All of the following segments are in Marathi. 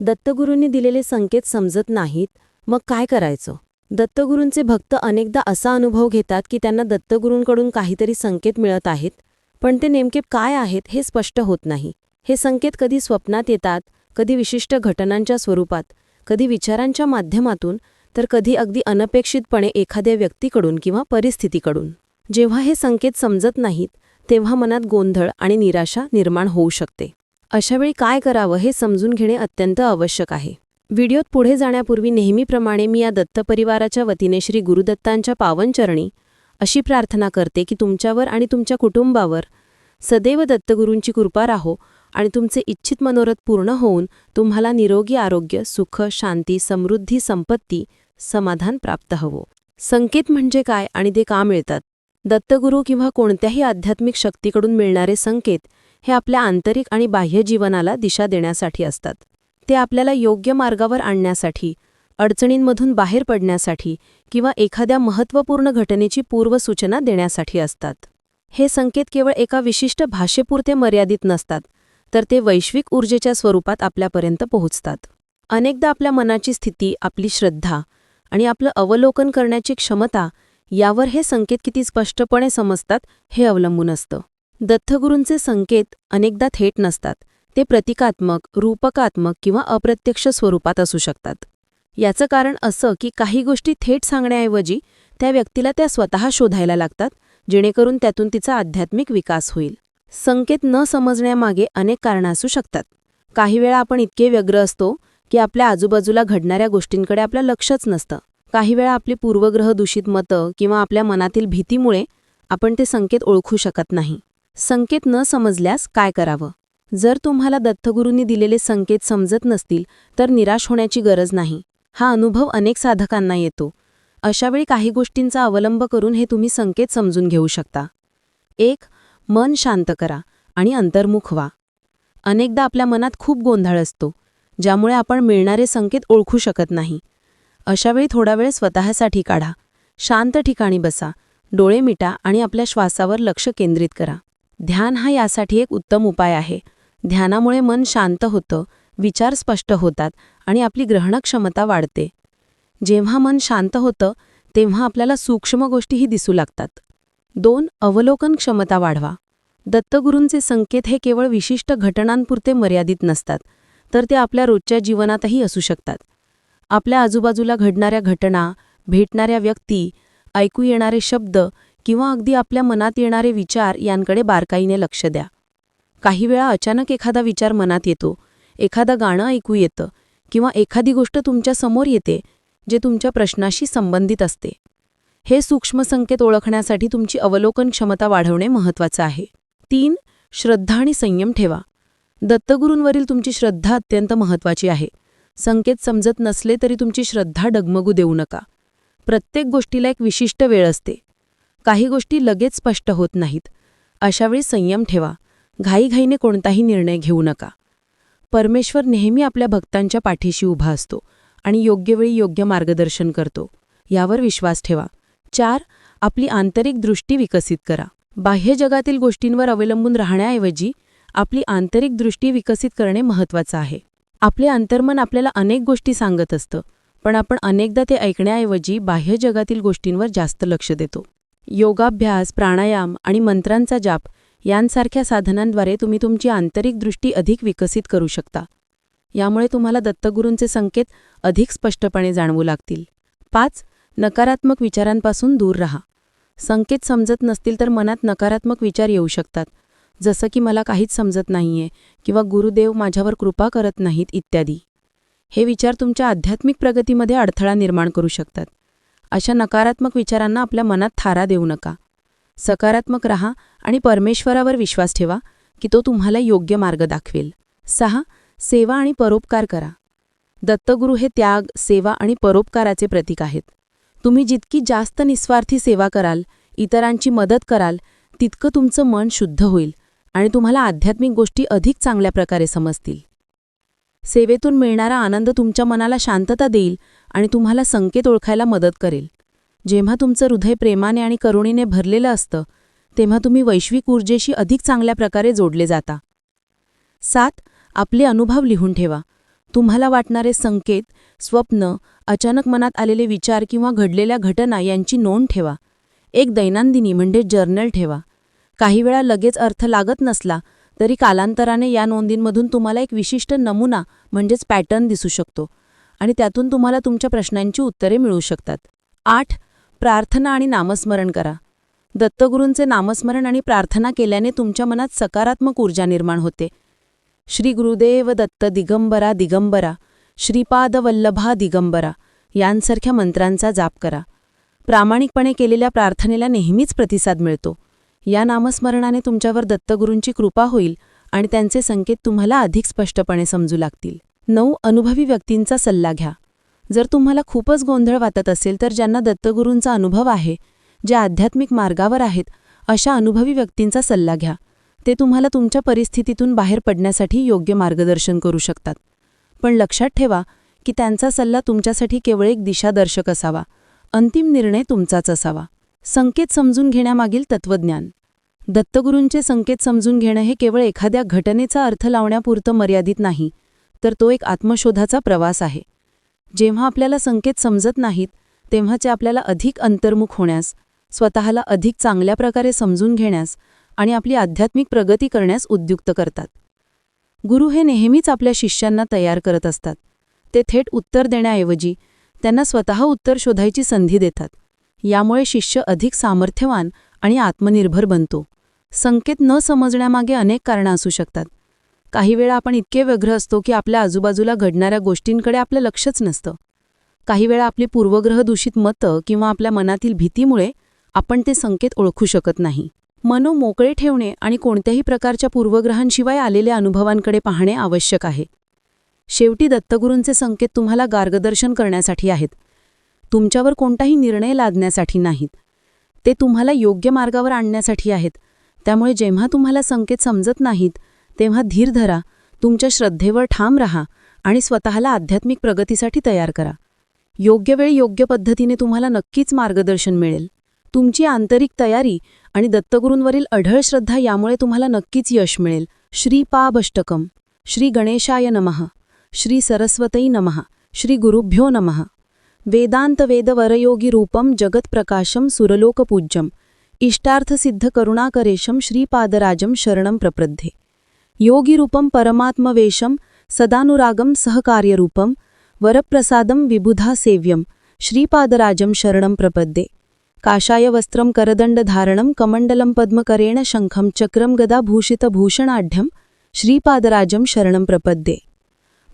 दत्तगुरूंनी दिलेले संकेत समजत नाहीत मग काय करायचं? दत्तगुरूंचे भक्त अनेकदा असा अनुभव घेतात की त्यांना दत्तगुरूंकडून काहीतरी संकेत मिळत आहेत पण ते नेमके काय आहेत हे स्पष्ट होत नाही. हे संकेत कधी स्वप्नात येतात कधी विशिष्ट घटनांच्या स्वरूपात कधी विचारांच्या माध्यमातून तर कधी अगदी अनपेक्षितपणे एखाद्या व्यक्तीकडून किंवा परिस्थितीकडून. जेव्हा हे संकेत समजत नाहीत तेव्हा मनात गोंधळ आणि निराशा निर्माण होऊ शकते. अशावेळी काय करावं हे समजून घेणे अत्यंत आवश्यक आहे. व्हिडिओत पुढे जाण्यापूर्वी नेहमीप्रमाणे मी या दत्तपरिवाराच्या वतीने श्री गुरुदत्तांच्या पावनचरणी अशी प्रार्थना करते की तुमच्यावर आणि तुमच्या कुटुंबावर सदैव दत्तगुरूंची कृपा राहो आणि तुमचे इच्छित मनोरथ पूर्ण होऊन तुम्हाला निरोगी आरोग्य सुख शांती समृद्धी संपत्ती समाधान प्राप्त हवो. संकेत म्हणजे काय आणि ते का मिळतात? दत्तगुरू किंवा कोणत्याही आध्यात्मिक शक्तीकडून मिळणारे संकेत हे आपल्या आंतरिक आणि बाह्य जीवनाला दिशा देण्यासाठी असतात. ते आपल्याला योग्य मार्गावर आणण्यासाठी अडचणींमधून बाहेर पडण्यासाठी किंवा एखाद्या महत्त्वपूर्ण घटनेची पूर्वसूचना देण्यासाठी असतात. हे संकेत केवळ एका विशिष्ट भाषेपुरते मर्यादित नसतात तर ते वैश्विक ऊर्जेच्या स्वरूपात आपल्यापर्यंत पोहोचतात. अनेकदा आपल्या मनाची स्थिती आपली श्रद्धा आणि आपलं अवलोकन करण्याची क्षमता यावर हे संकेत किती स्पष्टपणे समजतात हे अवलंबून असतं. दत्तगुरूंचे संकेत अनेकदा थेट नसतात. ते प्रतिकात्मक रूपकात्मक किंवा अप्रत्यक्ष स्वरूपात असू शकतात. याचं कारण असं की काही गोष्टी थेट सांगण्याऐवजी त्या व्यक्तीला त्या स्वतः शोधायला लागतात जेणेकरून त्यातून तिचा आध्यात्मिक विकास होईल. संकेत न समजण्यामागे अनेक कारणं असू शकतात. काही वेळा आपण इतके व्यग्र असतो की आपल्या आजूबाजूला घडणाऱ्या गोष्टींकडे आपलं लक्षच नसतं. काही वेळा आपली पूर्वग्रह दूषित मतं किंवा आपल्या मनातील भीतीमुळे आपण ते संकेत ओळखू शकत नाही. संकेत न समजल्यास काय करावं? जर तुम्हाला दत्तगुरूंनी दिलेले संकेत समजत नसतील तर निराश होण्याची गरज नाही. हा अनुभव अनेक साधकांना येतो. अशावेळी काही गोष्टींचा अवलंब करून हे तुम्ही संकेत समजून घेऊ शकता. एक मन शांत करा आणि अंतर्मुख व्हा. अनेकदा आपल्या मनात खूप गोंधळ असतो ज्यामुळे आपण मिळणारे संकेत ओळखू शकत नाही. अशावेळी थोडा वेळ स्वतःसाठी काढा. शांत ठिकाणी बसा. डोळे मिटा आणि आपल्या श्वासावर लक्ष केंद्रित करा. ध्यान हा यासाठी एक उत्तम उपाय आहे. ध्यानामुळे मन शांत होतं विचार स्पष्ट होतात आणि आपली ग्रहणक्षमता वाढते. जेव्हा मन शांत होतं तेव्हा आपल्याला सूक्ष्म गोष्टीही दिसू लागतात. दोन अवलोकन क्षमता वाढवा. दत्तगुरूंचे संकेत हे केवळ विशिष्ट घटनांपुरते मर्यादित नसतात तर ते आपल्या रोजच्या जीवनातही असू शकतात. आपल्या आजूबाजूला घडणाऱ्या घटना भेटणाऱ्या व्यक्ती ऐकू येणारे शब्द किंवा अगदी आपल्या मनात येणारे विचार यांकडे बारकाईने लक्ष द्या. काही वेळा अचानक एखादा विचार मनात येतो एखादं गाणं ऐकू येतं किंवा एखादी गोष्ट तुमच्यासमोर येते जे तुमच्या प्रश्नाशी संबंधित असते. हे सूक्ष्म संकेत ओळखण्यासाठी तुमची अवलोकन क्षमता वाढवणे महत्त्वाचं आहे. तीन श्रद्धा आणि संयम ठेवा. दत्तगुरूंवरील तुमची श्रद्धा अत्यंत महत्त्वाची आहे. संकेत समजत नसले तरी तुमची श्रद्धा डगमगू देऊ नका. प्रत्येक गोष्टीला एक विशिष्ट वेळ असते. काही गोष्टी लगेच स्पष्ट होत नाहीत. अशावेळी संयम ठेवा. घाईघाईने कोणताही निर्णय घेऊ नका. परमेश्वर नेहमी आपल्या भक्तांच्या पाठीशी उभा असतो आणि योग्य वेळी योग्य मार्गदर्शन करतो. यावर विश्वास ठेवा. चार आपली आंतरिक दृष्टी विकसित करा. बाह्य जगातील गोष्टींवर अवलंबून राहण्याऐवजी आपली आंतरिक दृष्टी विकसित करणे महत्त्वाचं आहे. आपले अंतर्मन आपल्याला अनेक गोष्टी सांगत असतं पण आपण अनेकदा ते ऐकण्याऐवजी बाह्य जगातील गोष्टींवर जास्त लक्ष देतो. योगाभ्यास प्राणायाम आणि मंत्रांचा जाप यांसारख्या साधनांद्वारे तुम्ही तुमची आंतरिक दृष्टी अधिक विकसित करू शकता. यामुळे तुम्हाला दत्तगुरूंचे संकेत अधिक स्पष्टपणे जाणवू लागतील. पाच नकारात्मक विचारांपासून दूर राहा. संकेत समजत नसतील तर मनात नकारात्मक विचार येऊ शकतात. जसं की मला काहीच समजत नाहीये किंवा गुरुदेव माझ्यावर कृपा करत नाहीत इत्यादी. हे विचार तुमच्या आध्यात्मिक प्रगतीमध्ये अडथळा निर्माण करू शकतात. अशा नकारात्मक विचारांना आपल्या मनात थारा देऊ नका. सकारात्मक रहा आणि परमेश्वरावर विश्वास ठेवा की तो तुम्हाला योग्य मार्ग दाखवेल. सहा सेवा आणि परोपकार करा. दत्तगुरू हे त्याग सेवा आणि परोपकाराचे प्रतीक आहेत. तुम्ही जितकी जास्त निस्वार्थी सेवा कराल इतरांची मदत कराल तितकं तुमचं मन शुद्ध होईल आणि तुम्हाला आध्यात्मिक गोष्टी अधिक चांगल्या प्रकारे समजतील. सेवेतून मिळणारा आनंद तुमच्या मनाला शांतता देईल आणि तुम्हाला संकेत ओळखायला मदत करेल. जेव्हा तुमचं हृदय प्रेमाने आणि करुणीने भरलेलं असतं तेव्हा तुम्ही वैश्विक ऊर्जेशी अधिक चांगल्या प्रकारे जोडले जाता. सात आपले अनुभव लिहून ठेवा. तुम्हाला वाटणारे संकेत स्वप्न अचानक मनात आलेले विचार किंवा घडलेल्या घटना यांची नोंद ठेवा. एक दैनंदिनी म्हणजे जर्नल ठेवा. काही वेळा लगेच अर्थ लागत नसला तरी कालांतराने या नोंदींमधून तुम्हाला एक विशिष्ट नमुना म्हणजेच पॅटर्न दिसू शकतो आणि त्यातून तुम्हाला तुमच्या प्रश्नांची उत्तरे मिळू शकतात. आठ. प्रार्थना आणि नामस्मरण करा. दत्तगुरूंचे नामस्मरण आणि प्रार्थना केल्याने तुमच्या मनात सकारात्मक ऊर्जा निर्माण होते. श्री गुरुदेव दत्त दिगंबरा दिगंबरा श्रीपाद वल्लभा दिगंबरा यांसारख्या मंत्रांचा जाप करा. प्रामाणिकपणे केलेल्या प्रार्थनेला नेहमीच प्रतिसाद मिळतो. या नामस्मरणाने तुमच्यावर दत्तगुरूंची कृपा होईल आणि त्यांचे संकेत तुम्हाला अधिक स्पष्टपणे समजू लागतील. नऊ अनुभवी व्यक्तींचा सल्ला घ्या. जर तुम्हाला खूपच गोंधळ वाटत असेल तर ज्यांना दत्तगुरूंचा अनुभव आहे जे आध्यात्मिक मार्गावर आहेत अशा अनुभवी व्यक्तींचा सल्ला घ्या. ते तुम्हाला तुमच्या परिस्थितीतून बाहेर पडण्यासाठी योग्य मार्गदर्शन करू शकतात. पण लक्षात ठेवा की त्यांचा सल्ला तुमच्यासाठी केवळ एक दिशादर्शक असावा. अंतिम निर्णय तुमचाच असावा. संकेत समजून घेण्यामागील तत्वज्ञान दत्तगुरूंचे संकेत समजून घेणं हे केवळ एखाद्या घटनेचा अर्थ लावण्यापुरतं मर्यादित नाही तर तो एक आत्मशोधाचा प्रवास आहे. जेव्हा आपल्याला संकेत समजत नाहीत तेव्हाचे आपल्याला अधिक अंतर्मुख होण्यास स्वतःला अधिक चांगल्या प्रकारे समजून घेण्यास आणि आपली आध्यात्मिक प्रगती करण्यास उद्युक्त करतात. गुरु हे नेहमीच आपल्या शिष्यांना तयार करत असतात. ते थेट उत्तर देण्याऐवजी त्यांना स्वतः उत्तर शोधायची संधी देतात. यामुळे शिष्य अधिक सामर्थ्यवान आणि आत्मनिर्भर बनतो. संकेत न समजण्यामागे अनेक कारणं असू शकतात. काही वेळा आपण इतके व्यग्र असतो की आपल्या आजूबाजूला घडणाऱ्या गोष्टींकडे आपलं लक्षच नसतं. काही वेळा आपली पूर्वग्रह दूषित मतं किंवा आपल्या मनातील भीतीमुळे आपण ते संकेत ओळखू शकत नाही. मनो मोकळे ठेवणे आणि कोणत्याही प्रकारच्या पूर्वग्रहांशिवाय आलेल्या अनुभवांकडे पाहणे आवश्यक आहे. शेवटी दत्तगुरूंचे संकेत तुम्हाला मार्गदर्शन करण्यासाठी आहेत. तुमच्यावर कोणताही निर्णय लादण्यासाठी नाहीत. ते तुम्हाला योग्य मार्गावर आणण्यासाठी आहेत. त्यामुळे जेव्हा तुम्हाला संकेत समजत नाहीत तेव्हा धीर धरा तुमच्या श्रद्धेवर ठाम राहा आणि स्वतःला आध्यात्मिक प्रगतीसाठी तयार करा. योग्य वेळी योग्य पद्धतीने तुम्हाला नक्कीच मार्गदर्शन मिळेल. तुमची आंतरिक तयारी आणि दत्तगुरूंवरील अढळ श्रद्धा यामुळे तुम्हाला नक्कीच यश मिळेल. श्री पाभष्टकम श्री गणेशाय नमः. श्री सरस्वतई नमः. श्री गुरुभ्यो नमः. वेदांत वेदवरयोगी रूपम जगत्प्रकाशम सुरलोकपूज्यम इष्टार्थसिद्ध करुणाकरेशम श्रीपादराजम शरणं प्रपद्ये योगिरूपं परमात्मवेशं सदानुरागं सहकार्यरूपं वरप्रसादं विबुधा सेव्यं श्रीपादराजं शरणं प्रपद्ये। काषायवस्त्रं करदण्डधारणं कमण्डलं पद्मकरेण शङ्खं चक्रं गदाभूषितभूषणाढ्यं श्रीपादराजं शरणं प्रपद्ये।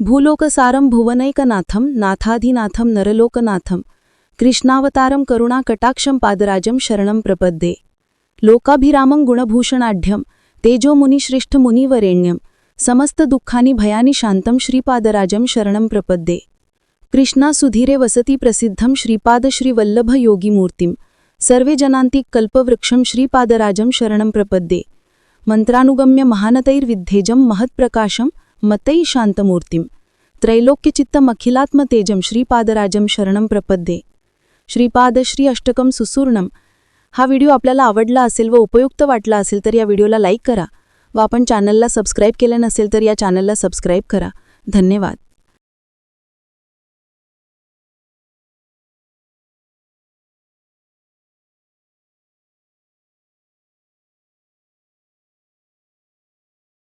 भूलोकसारं भुवनैकनाथं नाथाधिनाथं नरलोकनाथं कृष्णावतारं करुणाकटाक्षं पादराजं शरणं प्रपद्ये। लोकाभिरामं गुणभूषणाढ्यं तेजोमुनिश्रेष्ठमुनिवरेण्यं समस्तदुःखानि भयानि शान्तं श्रीपादराजं शरणं प्रपद्ये। कृष्णासुधीरे वसति प्रसिद्धं श्रीपादश्रीवल्लभयोगिमूर्तिं सर्वे जनान्ति कल्पवृक्षं श्रीपादराजं शरणं प्रपद्ये। मन्त्रानुगम्य महानतैर्विद्धेजं महत्प्रकाशं मतैः शान्तमूर्तिं त्रैलोक्यचित्तमखिलात्मतेजं శ్రీపాదరాజం शरणं प्रपद्ये। श्रीपाद श्री अष्टकम सुसूर्णम। हा व्हिडिओ आपल्याला आवडला असेल व उपयुक्त वाटला असेल तर या व्हिडिओला लाईक करा व आपण चॅनलला सबस्क्राईब केलं नसेल तर या चॅनलला सबस्क्राईब करा. धन्यवाद.